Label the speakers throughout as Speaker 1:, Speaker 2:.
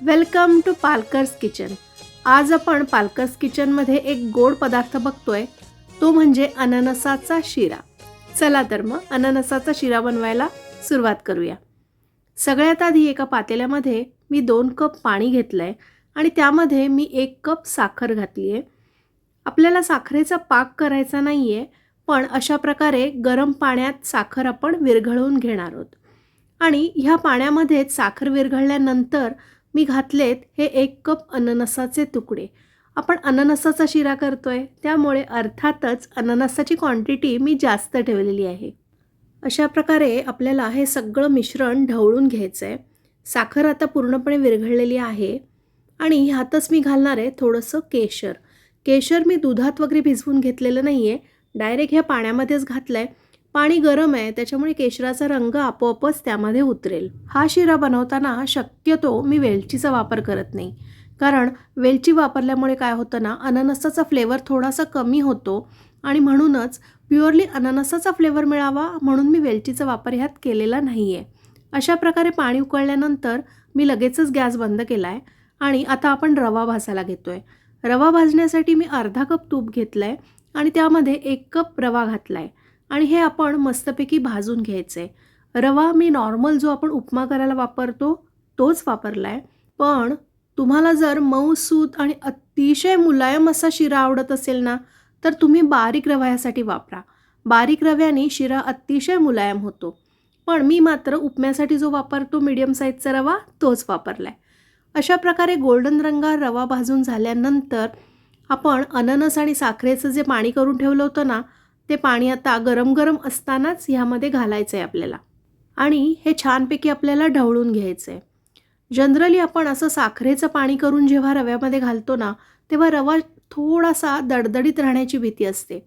Speaker 1: Welcome to पालकर्स kitchen. आज आपण पालकर्स किचनमध्ये एक गोड पदार्थ बघतोय. तो म्हणजे अननसाचा शिरा. चला तर मग अननसाचा शिरा बनवायला सुरुवात करूया. सगळ्यात आधी एका पातेल्यामध्ये मी दोन कप पाणी घेतलं आहे आणि त्यामध्ये मी एक कप साखर घातली आहे आपल्याला साखरेचा पाक करायचा नाही आहे पण अशा प्रकारे गरम पाण्यात साखर आपण विरघळवून घेणार आहोत. आणि ह्या पाण्यामध्येच साखर विरघळल्यानंतर मी घातलेत हे एक कप अननसाचे तुकडे. आपण अननसाचा शिरा करतो आहे त्यामुळे अर्थातच अननसाची क्वांटिटी मी जास्त ठेवलेली आहे. अशा प्रकारे आपल्याला हे सगळं मिश्रण ढवळून घ्यायचं आहे साखर आता पूर्णपणे विरघळलेली आहे आणि ह्यातच मी घालणार आहे थोडंसं केशर. केशर मी दुधात वगैरे भिजवून घेतलेलं नाही आहे डायरेक्ट ह्या पाण्यामध्येच घातलं आहे पाणी गरम आहे त्याच्यामुळे केशराचा रंग आपोआपच त्यामध्ये उतरेल. हा शिरा बनवताना शक्यतो मी वेलचीचा वापर करत नाही. कारण वेलची वापरल्यामुळे काय होतं ना अननसाचा फ्लेवर थोडासा कमी होतो आणि म्हणूनच प्युअरली अननसाचा फ्लेवर मिळावा म्हणून मी वेलचीचा वापर ह्यात केलेला नाही आहे अशा प्रकारे पाणी उकळल्यानंतर मी लगेचच गॅस बंद केला आहे आणि आता आपण रवा भाजायला घेतो आहे रवा भाजण्यासाठी मी अर्धा कप तूप घेतलं आहे आणि त्यामध्ये एक कप रवा घातला आहे आणि हे आपण मस्तपैकी भाजून घ्यायचं. आहे रवा मी नॉर्मल जो आपण उपमा करायला वापरतो तोच वापरला आहे पण तुम्हाला जर मऊसूत आणि अतिशय मुलायम असा शिरा आवडत असेल ना तर तुम्ही बारीक रव्यासाठी वापरा. बारीक रव्याने शिरा अतिशय मुलायम होतो. पण मी मात्र उपम्यासाठी जो वापरतो मीडियम साईजचा रवा तोच वापरला आहे अशा प्रकारे गोल्डन रंगा रवा भाजून झाल्यानंतर आपण अननस आणि साखरेचं जे पाणी करून ठेवलं होतं ना ते पाणी आता गरम गरम असतानाच ह्यामध्ये घालायचं आहे आपल्याला. आणि हे छानपैकी आपल्याला ढवळून घ्यायचं आहे जनरली आपण असं साखरेचं पाणी करून जेव्हा रव्यामध्ये घालतो ना तेव्हा रवा थोडासा दडदडीत राहण्याची भीती असते.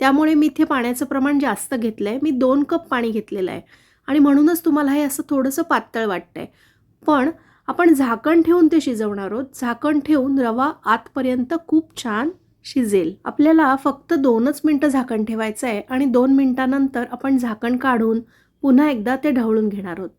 Speaker 1: त्यामुळे मी इथे पाण्याचं प्रमाण जास्त घेतलं आहे मी दोन कप पाणी घेतलेलं आहे. आणि म्हणूनच तुम्हाला हे असं थोडंसं पातळ वाटतं आहे पण आपण झाकण ठेवून ते शिजवणार आहोत. झाकण ठेवून रवा आतपर्यंत खूप छान शिजेल. आपल्याला फक्त दोनच मिनटं झाकण ठेवायचं आहे आणि दोन मिनटानंतर आपण झाकण काढून पुन्हा एकदा ते ढवळून घेणार आहोत.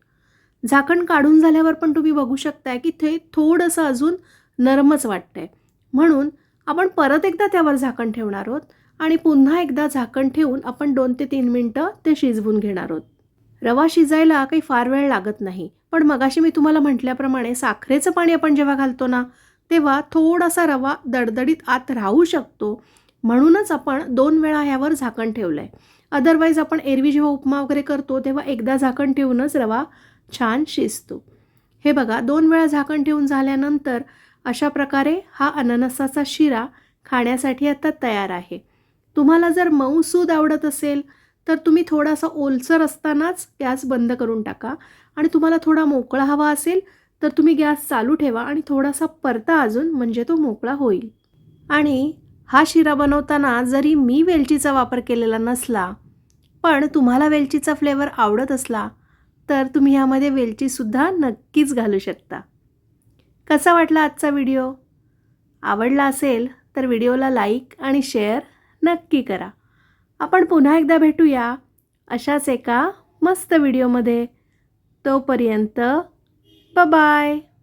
Speaker 1: झाकण काढून झाल्यावर पण तुम्ही बघू शकताय की ते थोडंसं अजून नरमच वाटतंय. म्हणून आपण परत एकदा त्यावर झाकण ठेवणार आहोत आणि पुन्हा एकदा झाकण ठेवून आपण दोन ते तीन मिनटं ते शिजवून घेणार आहोत. रवा शिजायला काही फार वेळ लागत नाही. पण मगाशी मी तुम्हाला म्हटल्याप्रमाणे साखरेचं पाणी आपण जेव्हा घालतो ना तेव्हा थोडासा रवा दडदडीत आत राहू शकतो. म्हणूनच आपण दोन वेळा ह्यावर झाकण ठेवलं आहे अदरवाईज आपण एरवी जेव्हा उपमा वगैरे करतो तेव्हा एकदा झाकण ठेवूनच रवा छान शिजतो. हे बघा दोन वेळा झाकण ठेवून झाल्यानंतर अशा प्रकारे हा अननसाचा शिरा खाण्यासाठी आता तयार आहे. तुम्हाला जर मऊसूद आवडत असेल तर तुम्ही थोडासा ओलसर असतानाच गॅस बंद करून टाका. आणि तुम्हाला थोडा मोकळा हवा असेल तर तुम्ही गॅस चालू ठेवा आणि थोडासा परता अजून म्हणजे तो मोकळा होईल. आणि हा शिरा बनवताना जरी मी वेलचीचा वापर केलेला नसला पण तुम्हाला वेलचीचा फ्लेवर आवडत असला तर तुम्ही ह्यामध्ये वेलचीसुद्धा नक्कीच घालू शकता. कसा वाटला आजचा व्हिडिओ? आवडला असेल तर व्हिडिओला लाईक आणि शेअर नक्की करा. आपण पुन्हा एकदा भेटूया अशाच एका मस्त व्हिडिओमध्ये. तोपर्यंत Bye-bye.